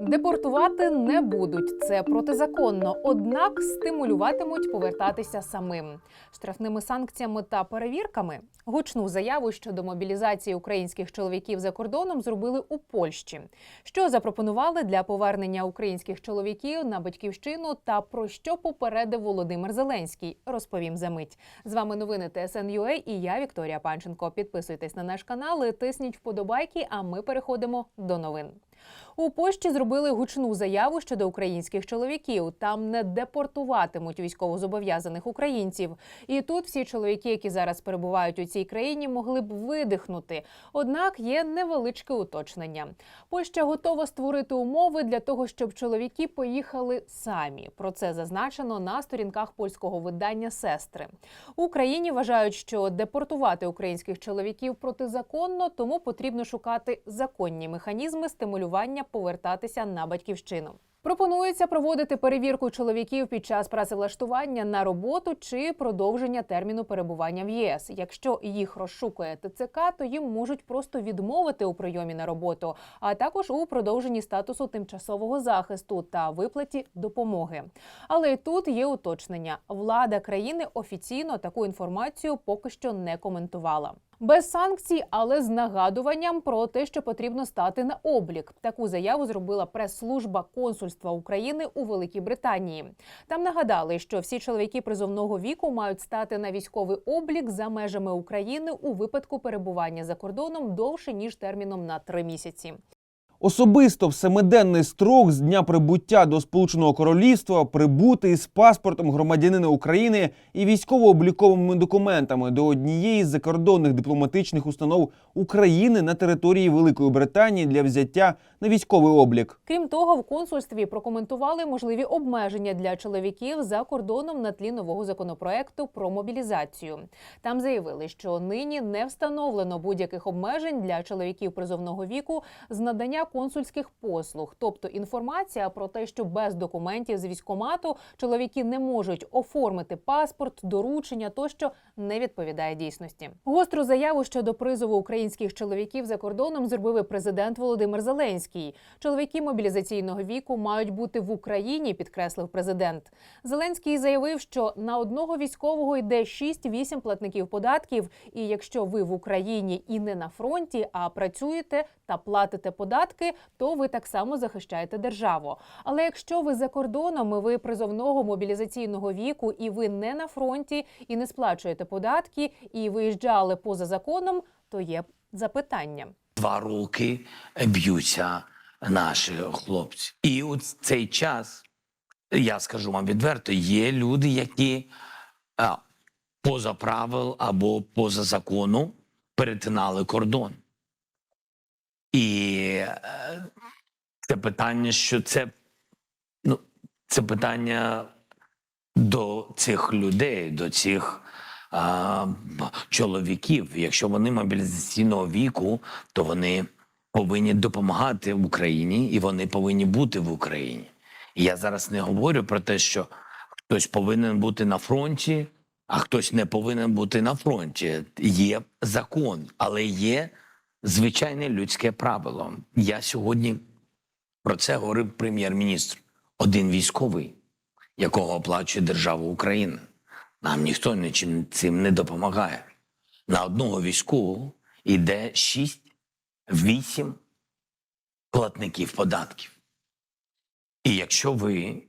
Депортувати не будуть це протизаконно, однак стимулюватимуть повертатися самим штрафними санкціями та перевірками. Гучну заяву щодо мобілізації українських чоловіків за кордоном зробили у Польщі. Що запропонували для повернення українських чоловіків на батьківщину та про що попередив Володимир Зеленський, розповім за мить. З вами новини ТСН.UA і я Вікторія Панченко. Підписуйтесь на наш канал, і тисніть вподобайки. А ми переходимо до новин. У Польщі зробили гучну заяву щодо українських чоловіків. Там не депортуватимуть військовозобов'язаних українців. І тут всі чоловіки, які зараз перебувають у цій країні, могли б видихнути. Однак є невеличке уточнення. Польща готова створити умови для того, щоб чоловіки поїхали самі. Про це зазначено на сторінках польського видання Сестри. Україні вважають, що депортувати українських чоловіків протизаконно, тому потрібно шукати законні механізми стимулювання повертатися на батьківщину. Пропонується проводити перевірку чоловіків під час працевлаштування на роботу чи продовження терміну перебування в ЄС. Якщо їх розшукує ТЦК, то їм можуть просто відмовити у прийомі на роботу, а також у продовженні статусу тимчасового захисту та виплаті допомоги. Але й тут є уточнення: влада країни офіційно таку інформацію поки що не коментувала. Без санкцій, але з нагадуванням про те, що потрібно стати на облік. Таку заяву зробила прес-служба консульства України у Великій Британії. Там нагадали, що всі чоловіки призовного віку мають стати на військовий облік за межами України у випадку перебування за кордоном довше ніж терміном на три місяці. Особисто в семиденний строк з дня прибуття до Сполученого Королівства прибути із паспортом громадянина України і військово-обліковими документами до однієї з закордонних дипломатичних установ України на території Великої Британії для взяття на військовий облік. Крім того, в консульстві прокоментували можливі обмеження для чоловіків за кордоном на тлі нового законопроекту про мобілізацію. Там заявили, що нині не встановлено будь-яких обмежень для чоловіків призовного віку з надання консульських послуг, тобто інформація про те, що без документів з військомату чоловіки не можуть оформити паспорт, доручення тощо не відповідає дійсності. Гостру заяву щодо призову українських чоловіків за кордоном зробив президент Володимир Зеленський. Чоловіки мобілізаційного віку мають бути в Україні, підкреслив президент. Зеленський заявив, що на одного військового йде 6-8 платників податків. І якщо ви в Україні і не на фронті, а працюєте та платите податки, то ви так само захищаєте державу. Але якщо ви за кордоном, ви призовного мобілізаційного віку, і ви не на фронті, і не сплачуєте податки, і виїжджали поза законом, то є запитання. два роки б'ються наші хлопці. І у цей час, я скажу вам відверто, є люди, які а, поза правил або поза закону перетинали кордон. І е, це питання, що це, ну, це питання до цих людей, до цих а, чоловіків. Якщо вони мобілізаційного віку, то вони повинні допомагати Україні і вони повинні бути в Україні. І я зараз не говорю про те, що хтось повинен бути на фронті, а хтось не повинен бути на фронті. Є закон, але є звичайне людське правило. Я сьогодні про це говорив прем'єр-міністр. Один військовий, якого оплачує держава України. Нам ніхто нічим цим не допомагає. На одного військового йде 6-8 платників податків. І якщо ви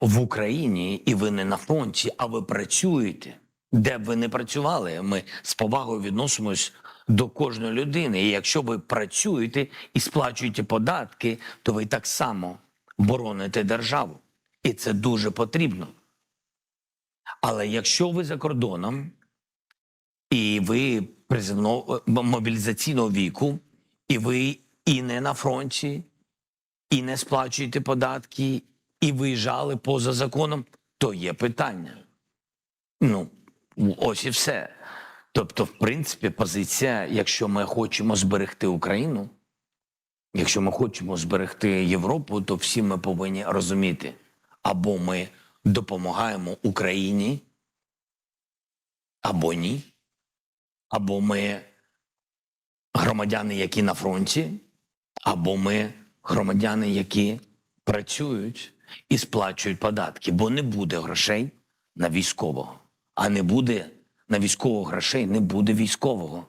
в Україні і ви не на фронті, а ви працюєте, де б ви не працювали, ми з повагою відносимось до кожної людини. І якщо ви працюєте і сплачуєте податки, то ви так само бороните державу. І це дуже потрібно. Але якщо ви за кордоном і ви призовного мобілізаційного віку, і ви і не на фронті, і не сплачуєте податки, і виїжджали поза законом, то є питання. Ну, ось і все. Тобто, в принципі, позиція, якщо ми хочемо зберегти Україну, якщо ми хочемо зберегти Європу, то всі ми повинні розуміти, або ми допомагаємо Україні, або ні, або ми громадяни, які на фронті, або ми громадяни, які працюють і сплачують податки, бо не буде грошей на військового. А не буде на військово грошей, не буде військового.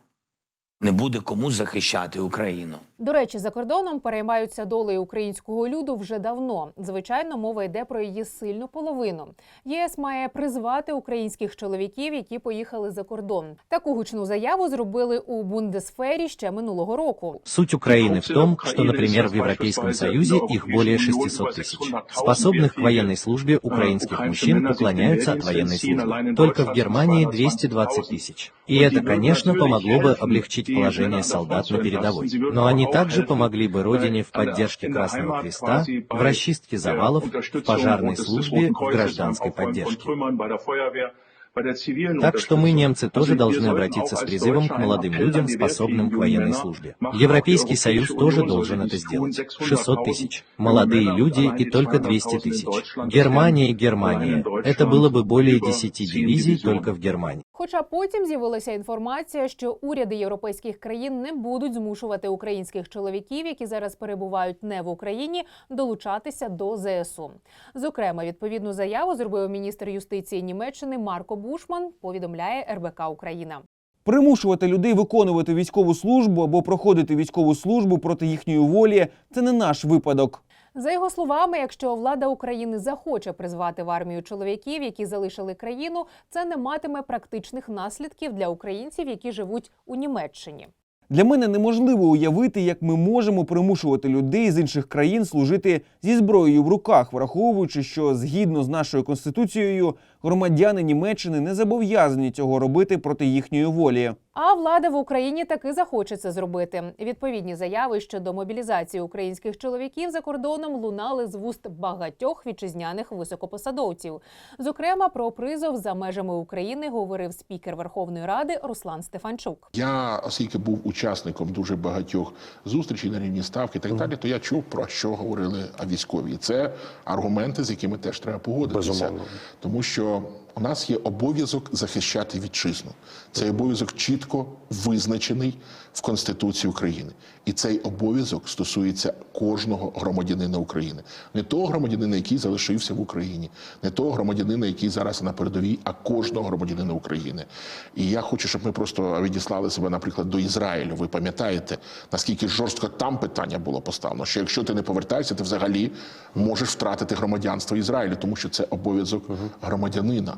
Не буде кому захищати Україну. До речі, за кордоном переймаються долею українського люду вже давно. Звичайно, мова йде про її сильну половину. ЄС має призвати українських чоловіків, які поїхали за кордон. Таку гучну заяву зробили у Бундесфері ще минулого року. Суть Украины в том, что, например, в Европейском Союзе их более 600 тысяч. Способных к военной службе украинских мужчин уклоняются от военной службы. Только в Германии 220 тысяч. И это, конечно, помогло бы облегчить положение солдат на передовой. Но они также помогли бы Родине в поддержке Красного Креста, в расчистке завалов, в пожарной службе, в гражданской поддержке. Так что мы, немцы, тоже должны обратиться с призывом к молодым людям, способным к военной службе. Европейский Союз тоже должен это сделать. 600 тысяч. Молодые люди и только 200 тысяч. Германия и Германия. Это было бы более 10 дивизий только в Германии. Хоча потім з'явилася інформація, що уряди європейських країн не будуть змушувати українських чоловіків, які зараз перебувають не в Україні, долучатися до ЗСУ. Зокрема, відповідну заяву зробив міністр юстиції Німеччини Марко Бушман. Повідомляє РБК Україна. Примушувати людей виконувати військову службу або проходити військову службу проти їхньої волі це не наш випадок. За його словами, якщо влада України захоче призвати в армію чоловіків, які залишили країну, це не матиме практичних наслідків для українців, які живуть у Німеччині. Для мене неможливо уявити, як ми можемо примушувати людей з інших країн служити зі зброєю в руках, враховуючи, що згідно з нашою конституцією громадяни Німеччини не зобов'язані цього робити проти їхньої волі. А влада в Україні таки захоче це зробити. Відповідні заяви щодо мобілізації українських чоловіків за кордоном лунали з вуст багатьох вітчизняних високопосадовців. Зокрема, про призов за межами України говорив спікер Верховної Ради Руслан Стефанчук. Я, оскільки був учасником дуже багатьох зустрічей на рівні ставки так далі, то я чув про що говорили військові. Це аргументи, з якими теж треба погодитися, Безумовно. тому що Israel. У нас є обов'язок захищати вітчизну. Цей обов'язок чітко визначений в Конституції України, і цей обов'язок стосується кожного громадянина України, не того громадянина, який залишився в Україні, не того громадянина, який зараз на передовій, а кожного громадянина України. І я хочу, щоб ми просто відіслали себе, наприклад, до Ізраїлю. Ви пам'ятаєте, наскільки жорстко там питання було поставлено, що якщо ти не повертаєшся, ти взагалі можеш втратити громадянство Ізраїлю, тому що це обов'язок громадянина.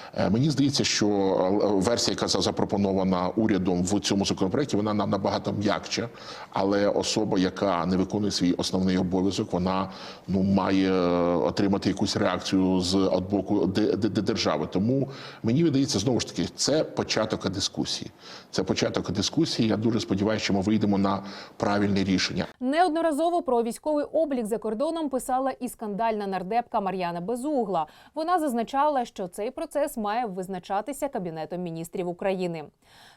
Мені здається, що е, версія, яка запропонована урядом в цьому законопроекті, вона на- набагато м'якча, але особа, яка не виконує свій основний обов'язок, вона ну має е, отримати якусь реакцію з боку де- де- де- держави. Тому мені видається знову ж таки, це початок дискусії. Це початок дискусії. Я дуже сподіваюся, що ми вийдемо на правильне рішення. Неодноразово про військовий облік за кордоном писала і скандальна нардепка Мар'яна Безугла. Вона зазначала, що цей процес має визначатися Кабінетом міністрів України.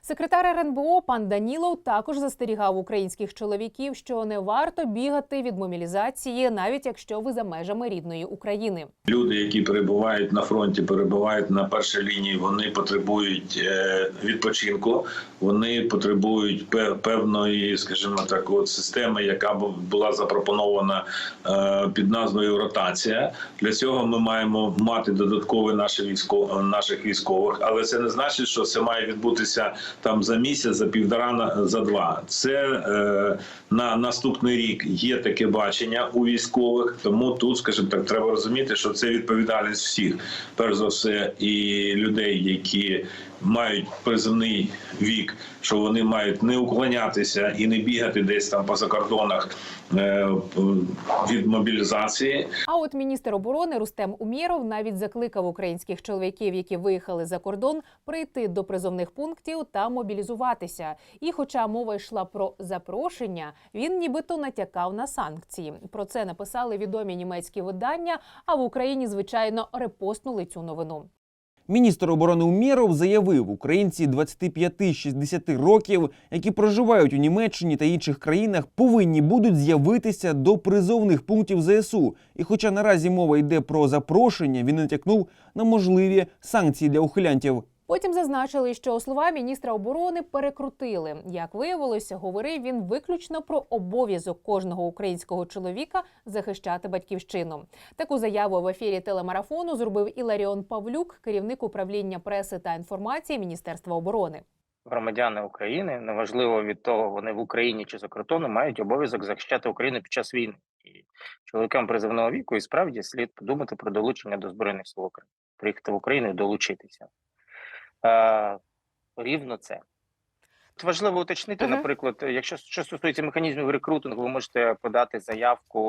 Секретар РНБО пан Данілов також застерігав українських чоловіків, що не варто бігати від мобілізації, навіть якщо ви за межами рідної України. Люди, які перебувають на фронті, перебувають на першій лінії, вони потребують е, відпочинку. Вони потребують певної, скажімо так, от системи, яка бу- була запропонована е, під назвою ротація. Для цього ми маємо мати додаткові наші військо, наших військових, але це не значить, що це має відбутися там за місяць, за півтора за два. Це е, на наступний рік є таке бачення у військових. Тому тут, скажімо так, треба розуміти, що це відповідальність всіх, перш за все, і людей, які мають приземний вік, що вони мають не уклонятися і не бігати десь там по закордонах від мобілізації. А от міністр оборони Рустем Умєров навіть закликав українських чоловіків, які виїхали за кордон, прийти до призовних пунктів та мобілізуватися. І, хоча мова йшла про запрошення, він нібито натякав на санкції. Про це написали відомі німецькі видання. А в Україні, звичайно, репостнули цю новину. Міністр оборони Умєров заявив, українці 25-60 років, які проживають у Німеччині та інших країнах, повинні будуть з'явитися до призовних пунктів ЗСУ. І хоча наразі мова йде про запрошення, він натякнув на можливі санкції для ухилянтів. Потім зазначили, що слова міністра оборони перекрутили. Як виявилося, говорив він виключно про обов'язок кожного українського чоловіка захищати батьківщину. Таку заяву в ефірі телемарафону зробив Іларіон Павлюк, керівник управління преси та інформації Міністерства оборони. громадяни України, неважливо від того, вони в Україні чи за кордоном, мають обов'язок захищати Україну під час війни. І чоловікам призовного віку і справді слід подумати про долучення до Збройних сил України, приїхати в Україну і долучитися. Е, рівно це. Важливо уточнити, Ага. наприклад, якщо що стосується механізмів рекрутингу, ви можете подати заявку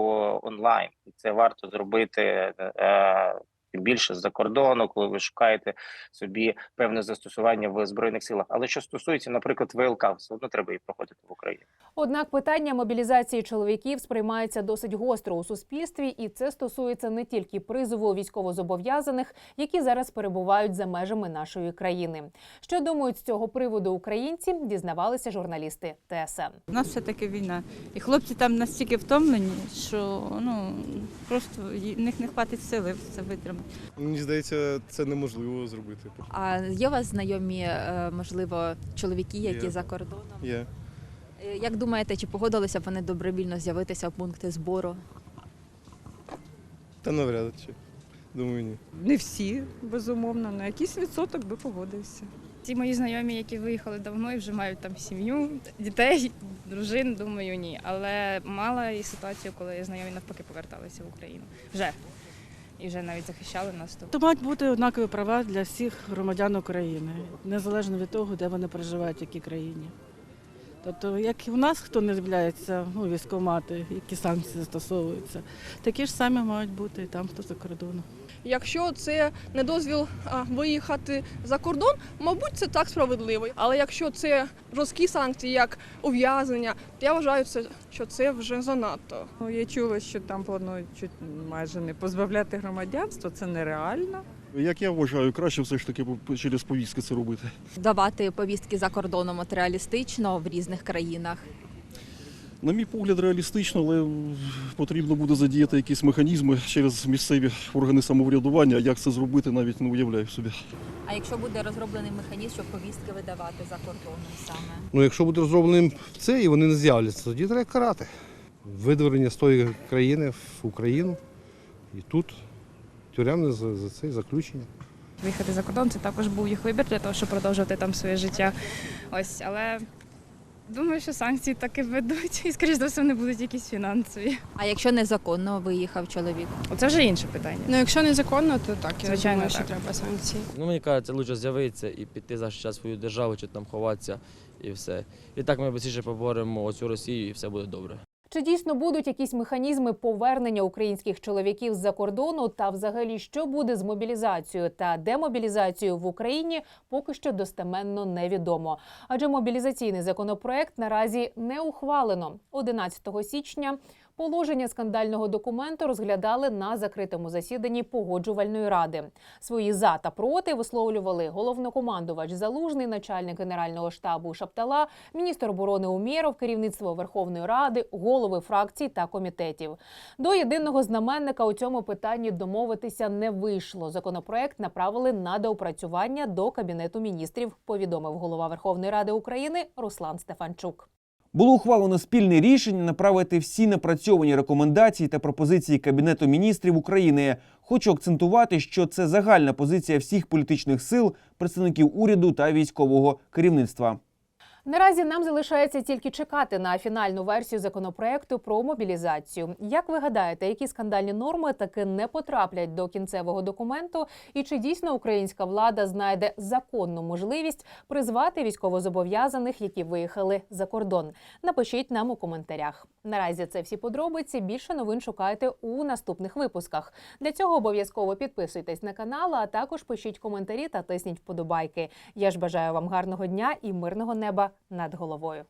онлайн, і це варто зробити е, тим більше з-за кордону, коли ви шукаєте собі певне застосування в збройних силах. Але що стосується, наприклад, ВЛК, все одно треба її проходити в Україні. Однак питання мобілізації чоловіків сприймається досить гостро у суспільстві, і це стосується не тільки призову військовозобов'язаних, які зараз перебувають за межами нашої країни. Що думають з цього приводу українці, дізнавалися журналісти ТСН. У нас все таки війна. І хлопці там настільки втомлені, що ну просто в них не хватить сили це витримати. Мені здається, це неможливо зробити. А є у вас знайомі, е, можливо, чоловіки, які Є. за кордоном? Є. Е, Як думаєте, чи погодилися б вони добровільно з'явитися в пункти збору? Та навряд чи. Думаю, ні. Не всі, безумовно, на якийсь відсоток би погодився. Ті мої знайомі, які виїхали давно і вже мають там сім'ю, дітей, дружин, думаю, ні. Але мала і ситуацію, коли знайомі навпаки поверталися в Україну. Вже. І вже навіть захищали нас тут. То мають бути однакові права для всіх громадян України, незалежно від того, де вони проживають, в якій країні. Тобто, як і у нас хто не з'являється, ну, військомати, які санкції застосовуються, такі ж самі мають бути і там, хто за кордоном. Якщо це не дозвіл виїхати за кордон, мабуть, це так справедливо. Але якщо це жорсткі санкції, як ув'язнення, то я вважаю, що це вже занадто. Ну, я чула, що там планують майже не позбавляти громадянства, це нереально. Як я вважаю, краще все ж таки через повістки це робити. Давати повістки за кордоном от реалістично в різних країнах. На мій погляд, реалістично, але потрібно буде задіяти якісь механізми через місцеві органи самоврядування. Як це зробити, навіть не уявляю собі. А якщо буде розроблений механізм, щоб повістки видавати за кордоном саме? Ну, якщо буде розробленим це і вони не з'являться, тоді треба карати. Видворення з тої країни в Україну і тут тюремне за, за це заключення. Виїхати за кордон це також був їх вибір для того, щоб продовжувати там своє життя. Ось, але думаю, що санкції таки ведуть, і скоріш за все вони будуть якісь фінансові. А якщо незаконно виїхав чоловік? Оце вже інше питання. Ну, якщо незаконно, то так, я Звичайно, думаю, що так. треба санкції. Ну, мені кажеться, лучше з'явитися і піти захищати свою державу, чи там ховатися і все. І так ми швидше поборемо оцю Росію і все буде добре. Чи дійсно будуть якісь механізми повернення українських чоловіків з-за кордону, та взагалі що буде з мобілізацією та демобілізацією в Україні, поки що достеменно невідомо. Адже мобілізаційний законопроект наразі не ухвалено 11 січня. Положення скандального документу розглядали на закритому засіданні погоджувальної ради. Свої за та проти висловлювали головнокомандувач Залужний, начальник генерального штабу Шаптала, міністр оборони Умєров, керівництво Верховної Ради, голови фракцій та комітетів. До єдиного знаменника у цьому питанні домовитися не вийшло. Законопроект направили на доопрацювання до кабінету міністрів. Повідомив голова Верховної Ради України Руслан Стефанчук. Було ухвалено спільне рішення направити всі напрацьовані рекомендації та пропозиції Кабінету міністрів України. Хочу акцентувати, що це загальна позиція всіх політичних сил, представників уряду та військового керівництва. Наразі нам залишається тільки чекати на фінальну версію законопроекту про мобілізацію. Як ви гадаєте, які скандальні норми таки не потраплять до кінцевого документу? І чи дійсно українська влада знайде законну можливість призвати військовозобов'язаних, які виїхали за кордон? Напишіть нам у коментарях. Наразі це всі подробиці. Більше новин шукайте у наступних випусках. Для цього обов'язково підписуйтесь на канал, а також пишіть коментарі та тисніть вподобайки. Я ж бажаю вам гарного дня і мирного неба над головою.